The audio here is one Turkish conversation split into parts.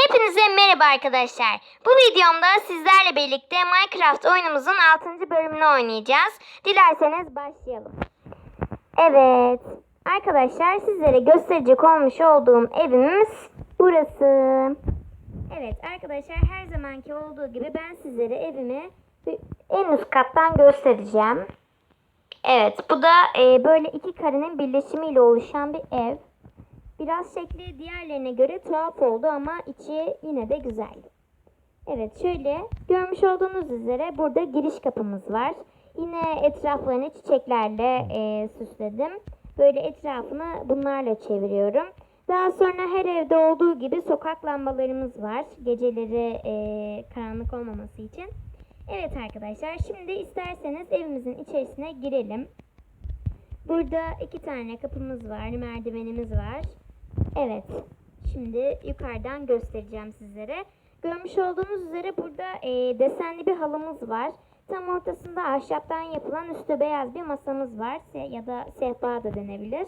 Hepinize merhaba arkadaşlar. Bu videomda sizlerle birlikte Minecraft oyunumuzun 6. bölümünü oynayacağız. Dilerseniz başlayalım. Evet. Arkadaşlar sizlere gösterecek olmuş olduğum evimiz burası. Evet arkadaşlar her zamanki olduğu gibi ben sizlere evimi en üst kattan göstereceğim. Evet bu da e, böyle iki karenin birleşimiyle oluşan bir ev. Biraz şekli diğerlerine göre tuhaf oldu ama içi yine de güzel. Evet şöyle görmüş olduğunuz üzere burada giriş kapımız var. Yine etraflarını çiçeklerle e, süsledim. Böyle etrafını bunlarla çeviriyorum. Daha sonra her evde olduğu gibi sokak lambalarımız var. Geceleri e, karanlık olmaması için. Evet arkadaşlar şimdi isterseniz evimizin içerisine girelim. Burada iki tane kapımız var, merdivenimiz var. Evet, şimdi yukarıdan göstereceğim sizlere. Görmüş olduğunuz üzere burada e, desenli bir halımız var. Tam ortasında ahşaptan yapılan üstü beyaz bir masamız var Se- ya da sehpa da denebilir.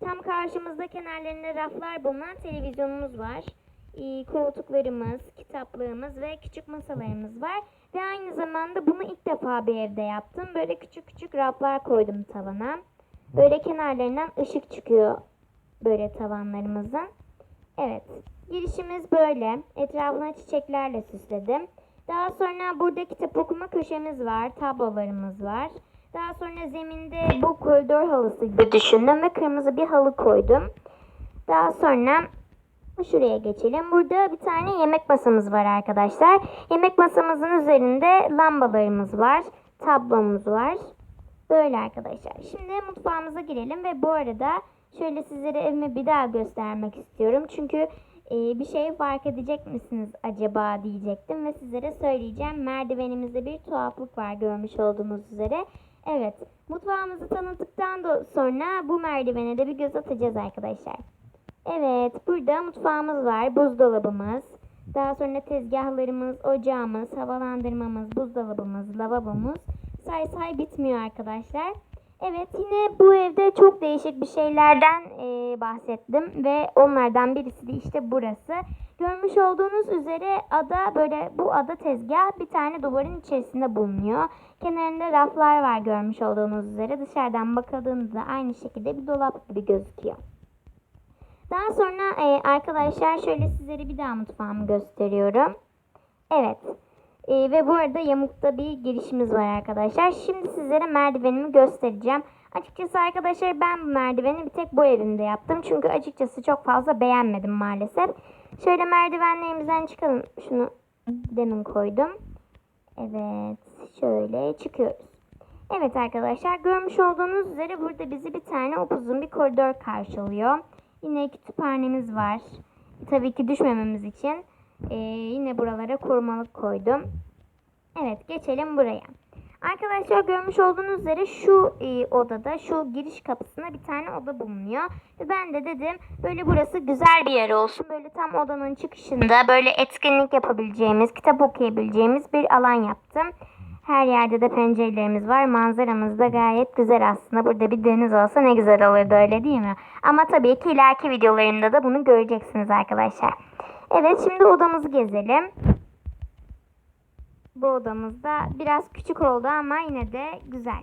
Tam karşımızda kenarlarında raflar bulunan televizyonumuz var. E, koltuklarımız, kitaplığımız ve küçük masalarımız var. Ve aynı zamanda bunu ilk defa bir evde yaptım. Böyle küçük küçük raflar koydum tavana. Böyle kenarlarından ışık çıkıyor böyle tavanlarımızın. Evet. Girişimiz böyle. Etrafına çiçeklerle süsledim. Daha sonra burada kitap okuma köşemiz var. Tablolarımız var. Daha sonra zeminde bu koridor halısı gibi düşündüm ve kırmızı bir halı koydum. Daha sonra şuraya geçelim. Burada bir tane yemek masamız var arkadaşlar. Yemek masamızın üzerinde lambalarımız var. Tablomuz var. Böyle arkadaşlar. Şimdi mutfağımıza girelim ve bu arada şöyle sizlere evimi bir daha göstermek istiyorum. Çünkü e, bir şey fark edecek misiniz acaba diyecektim ve sizlere söyleyeceğim. Merdivenimizde bir tuhaflık var görmüş olduğunuz üzere. Evet, mutfağımızı tanıttıktan da sonra bu merdivene de bir göz atacağız arkadaşlar. Evet, burada mutfağımız var, buzdolabımız. Daha sonra tezgahlarımız, ocağımız, havalandırmamız, buzdolabımız, lavabomuz. Say say bitmiyor arkadaşlar. Evet yine bu evde çok değişik bir şeylerden e, bahsettim ve onlardan birisi de işte burası. Görmüş olduğunuz üzere ada böyle bu ada tezgah bir tane duvarın içerisinde bulunuyor. Kenarında raflar var görmüş olduğunuz üzere. Dışarıdan bakıldığında aynı şekilde bir dolap gibi gözüküyor. Daha sonra e, arkadaşlar şöyle sizlere bir daha mutfağımı gösteriyorum. Evet. E, ve bu arada yamukta bir girişimiz var arkadaşlar. Şimdi sizlere merdivenimi göstereceğim. Açıkçası arkadaşlar ben bu merdiveni bir tek bu evimde yaptım. Çünkü açıkçası çok fazla beğenmedim maalesef. Şöyle merdivenlerimizden çıkalım. Şunu demin koydum. Evet. Şöyle çıkıyoruz. Evet arkadaşlar görmüş olduğunuz üzere burada bizi bir tane upuzun bir koridor karşılıyor. Yine kütüphanemiz var. Tabii ki düşmememiz için ee, yine buralara korumalık koydum. Evet geçelim buraya. Arkadaşlar görmüş olduğunuz üzere şu e, odada şu giriş kapısına bir tane oda bulunuyor. Ve ben de dedim böyle burası güzel bir yer olsun. Böyle tam odanın çıkışında böyle etkinlik yapabileceğimiz, kitap okuyabileceğimiz bir alan yaptım. Her yerde de pencerelerimiz var. Manzaramız da gayet güzel aslında. Burada bir deniz olsa ne güzel olurdu öyle değil mi? Ama tabii ki ileriki videolarımda da bunu göreceksiniz arkadaşlar. Evet şimdi odamızı gezelim. Bu odamızda biraz küçük oldu ama yine de güzel.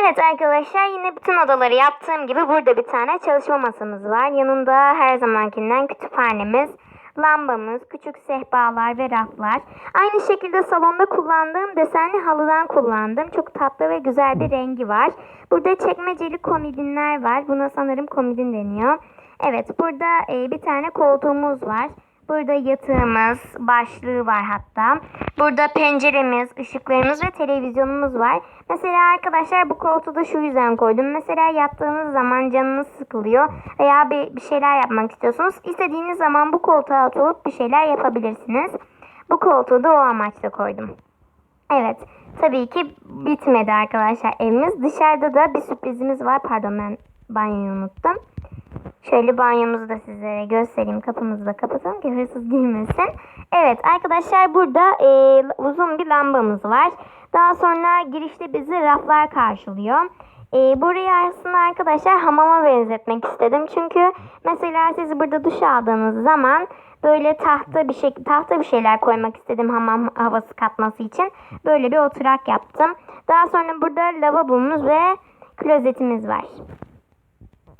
Evet arkadaşlar yine bütün odaları yaptığım gibi burada bir tane çalışma masamız var. Yanında her zamankinden kütüphanemiz, lambamız, küçük sehpalar ve raflar. Aynı şekilde salonda kullandığım desenli halıdan kullandım. Çok tatlı ve güzel bir rengi var. Burada çekmeceli komodinler var. Buna sanırım komodin deniyor. Evet burada e, bir tane koltuğumuz var. Burada yatağımız, başlığı var hatta. Burada penceremiz, ışıklarımız ve televizyonumuz var. Mesela arkadaşlar bu koltuğu da şu yüzden koydum. Mesela yattığınız zaman canınız sıkılıyor veya bir, bir şeyler yapmak istiyorsunuz. İstediğiniz zaman bu koltuğa oturup bir şeyler yapabilirsiniz. Bu koltuğu da o amaçla koydum. Evet. Tabii ki bitmedi arkadaşlar evimiz. Dışarıda da bir sürprizimiz var. Pardon ben banyoyu unuttum. Şöyle banyomuzu da sizlere göstereyim. Kapımızı da kapatalım ki hırsız girmesin. Evet arkadaşlar burada e, uzun bir lambamız var. Daha sonra girişte bizi raflar karşılıyor. Ee, burayı aslında arkadaşlar hamama benzetmek istedim. Çünkü mesela siz burada duş aldığınız zaman böyle tahta bir şey tahta bir şeyler koymak istedim hamam havası katması için. Böyle bir oturak yaptım. Daha sonra burada lavabomuz ve klozetimiz var.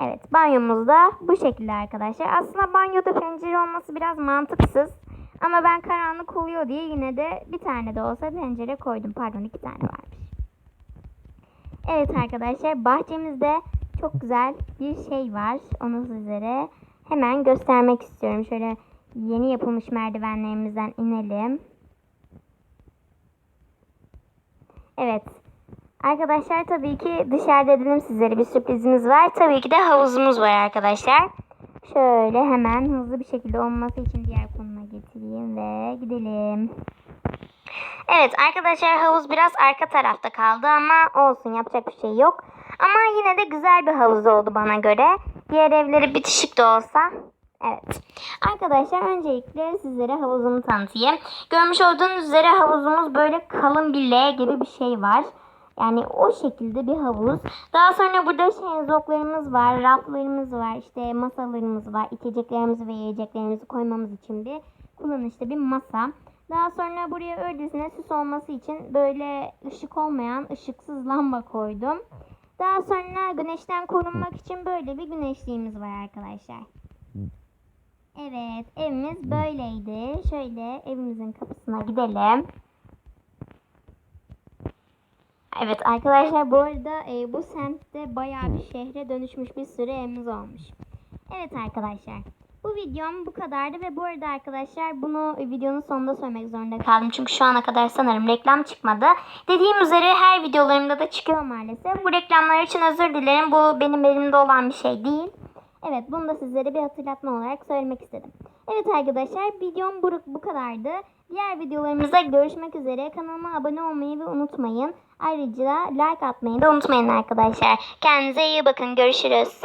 Evet banyomuz da bu şekilde arkadaşlar. Aslında banyoda pencere olması biraz mantıksız. Ama ben karanlık oluyor diye yine de bir tane de olsa pencere koydum. Pardon iki tane varmış. Evet arkadaşlar bahçemizde çok güzel bir şey var. Onu sizlere hemen göstermek istiyorum. Şöyle yeni yapılmış merdivenlerimizden inelim. Evet. Arkadaşlar tabii ki dışarıda dedim sizlere bir sürprizimiz var. Tabii ki de havuzumuz var arkadaşlar. Şöyle hemen hızlı bir şekilde olması için diğer konuma getireyim ve gidelim. Evet arkadaşlar havuz biraz arka tarafta kaldı ama olsun yapacak bir şey yok. Ama yine de güzel bir havuz oldu bana göre. Diğer evleri bitişik de olsa. Evet. Arkadaşlar öncelikle sizlere havuzumu tanıtayım. Görmüş olduğunuz üzere havuzumuz böyle kalın bir L gibi bir şey var. Yani o şekilde bir havuz. Daha sonra burada şezlonglarımız var, raflarımız var, işte masalarımız var, içeceklerimizi ve yiyeceklerimizi koymamız için bir kullanışlı bir masa. Daha sonra buraya öylesine süs olması için böyle ışık olmayan ışıksız lamba koydum. Daha sonra güneşten korunmak için böyle bir güneşliğimiz var arkadaşlar. Evet evimiz böyleydi. Şöyle evimizin kapısına gidelim. Evet arkadaşlar bu arada e, bu semtte bayağı bir şehre dönüşmüş bir sürü evimiz olmuş. Evet arkadaşlar bu videom bu kadardı ve bu arada arkadaşlar bunu videonun sonunda söylemek zorunda kaldım. Çünkü şu ana kadar sanırım reklam çıkmadı. Dediğim üzere her videolarımda da çıkıyor maalesef. Bu reklamlar için özür dilerim. Bu benim elimde olan bir şey değil. Evet bunu da sizlere bir hatırlatma olarak söylemek istedim. Evet arkadaşlar videom bu, bu kadardı. Diğer videolarımızda görüşmek üzere. Kanalıma abone olmayı ve unutmayın. Ayrıca like atmayı da unutmayın arkadaşlar. Kendinize iyi bakın. Görüşürüz.